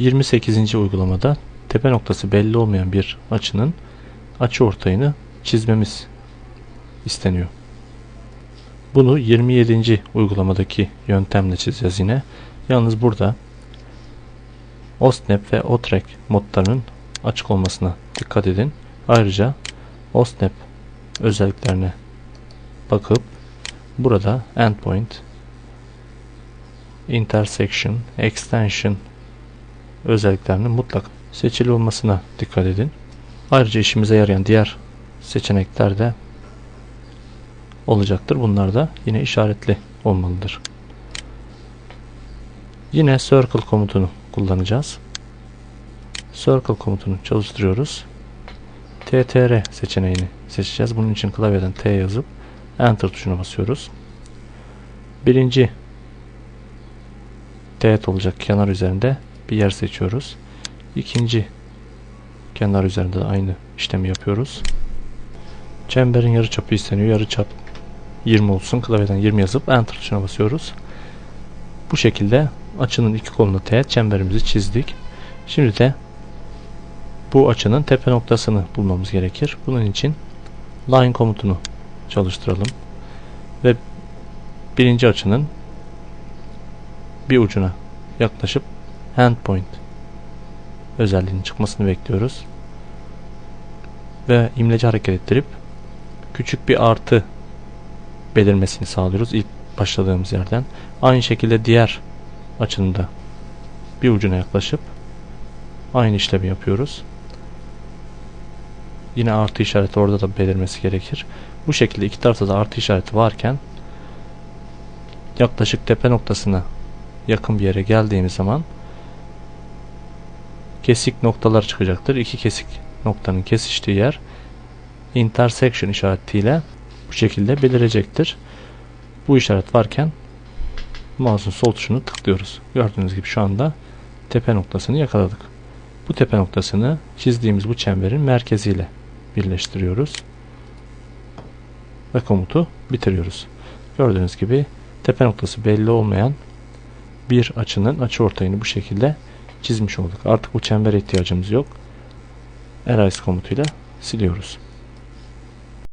28. uygulamada tepe noktası belli olmayan bir açının açı ortayını çizmemiz isteniyor. Bunu 27. uygulamadaki yöntemle çizeceğiz yine. Yalnız burada OSNAP ve OTREC modlarının açık olmasına dikkat edin. Ayrıca OSNAP özelliklerine bakıp burada endpoint, intersection, extension özelliklerinin mutlak seçili olmasına dikkat edin. Ayrıca işimize yarayan diğer seçenekler de olacaktır. Bunlar da yine işaretli olmalıdır. Yine circle komutunu kullanacağız. Circle komutunu çalıştırıyoruz. TTR seçeneğini seçeceğiz. Bunun için klavyeden T yazıp Enter tuşuna basıyoruz. Birinci teğet olacak kenar üzerinde bir yer seçiyoruz. İkinci kenar üzerinde de aynı işlemi yapıyoruz. Çemberin yarıçapı isteniyor. Yarıçap 20 olsun. Klavyeden 20 yazıp Enter tuşuna basıyoruz. Bu şekilde açının iki koluna teğet çemberimizi çizdik. Şimdi de bu açının tepe noktasını bulmamız gerekir. Bunun için line komutunu çalıştıralım. Ve birinci açının bir ucuna yaklaşıp hand point özelliğinin çıkmasını bekliyoruz. Ve imleci hareket ettirip küçük bir artı belirmesini sağlıyoruz ilk başladığımız yerden. Aynı şekilde diğer açının da bir ucuna yaklaşıp aynı işlemi yapıyoruz. Yine artı işareti orada da belirmesi gerekir. Bu şekilde iki tarafta da artı işareti varken yaklaşık tepe noktasına yakın bir yere geldiğimiz zaman kesik noktalar çıkacaktır. İki kesik noktanın kesiştiği yer intersection işaretiyle bu şekilde belirecektir. Bu işaret varken mouse'un sol tuşunu tıklıyoruz. Gördüğünüz gibi şu anda tepe noktasını yakaladık. Bu tepe noktasını çizdiğimiz bu çemberin merkeziyle birleştiriyoruz. Ve komutu bitiriyoruz. Gördüğünüz gibi tepe noktası belli olmayan bir açının açı ortayını bu şekilde çizmiş olduk. Artık bu çembere ihtiyacımız yok. Erase komutuyla siliyoruz.